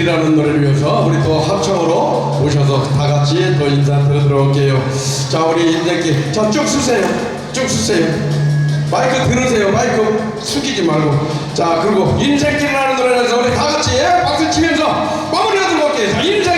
인생길이라는 노래를 위해서 우리 또 합창으로 오셔서 다 같이 또 인사 드리도록 할게요. 자, 우리 인생길. 자, 쭉 쓰세요. 쭉 쓰세요. 마이크 들으세요. 마이크 숙이지 말고. 자, 그리고 인생길이라는 노래에서 우리 다 같이 박수 치면서 마무리하도록 할게요. 자, 인생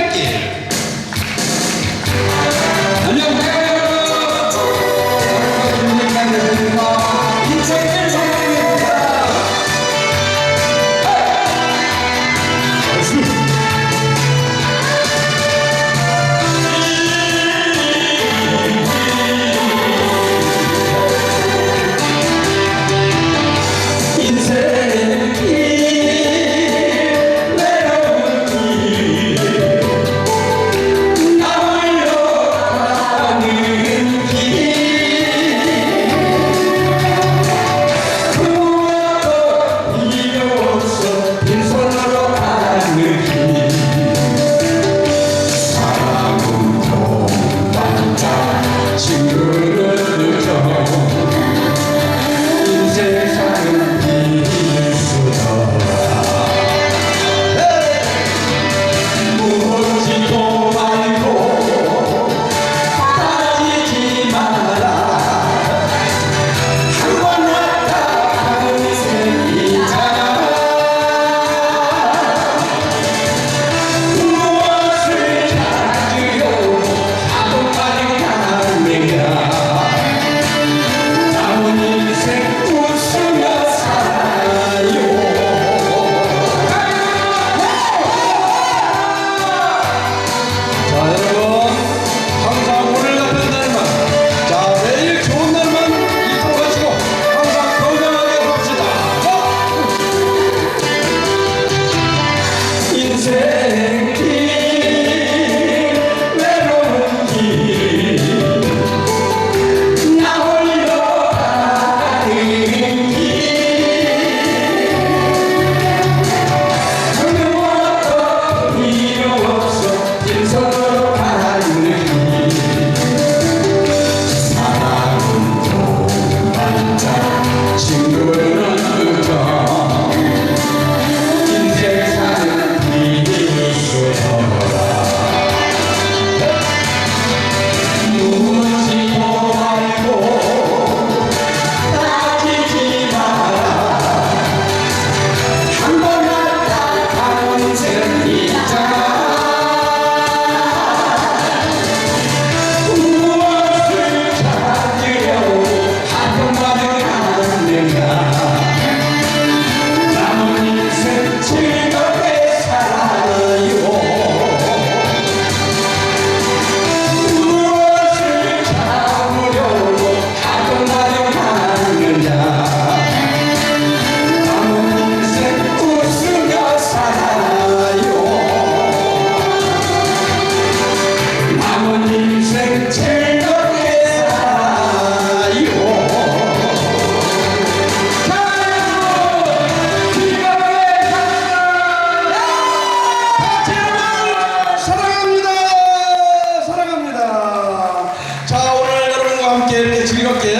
즐겁게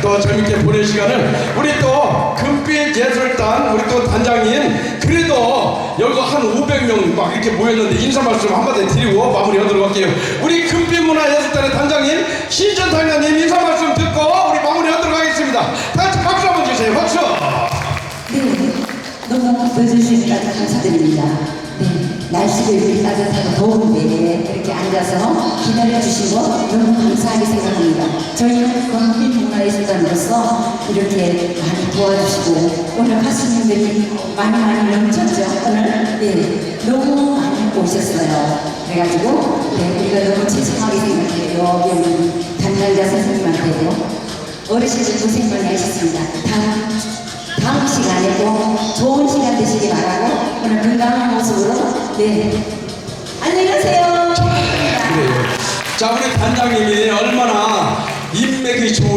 또 재밌게 보낼 시간을 우리 또 금빛 예술단 우리 또 단장님 그래도 여기 한 500명 막 이렇게 모였는데 인사 말씀 한마디 드리고 마무리하도록 할게요. 우리 금빛 문화 예술단의 단장님 신전 단장님 인사 말씀 듣고 우리 마무리하도록 하겠습니다. 다 같이 박수 한번 주세요. 박수! 네, 너무 보여주시니까 감사드립니다. 네, 날씨도 이렇게 따뜻하고 더운데 이렇게 앉아서 기다려주시고 너무 감사하게 생각합니다. 저희는 국민문화예술단으로서 이렇게 많이 도와주시고 오늘 가수님들이 많이 많이 넘쳤죠. 오늘 네, 너무 많이 오셨어요. 그래가지고 네, 우리가 너무 죄송하게 생각해요. 여기 담당자 선생님한테도 어르신들 고생 많이 하셨습니다. 다음 다음 시간에 또 좋은 시간 되시기 바라고 오늘 건강한 모습으로 네 안녕히 가세요. 그래요 자 우리 단장님이 얼마나 인맥이 좋으시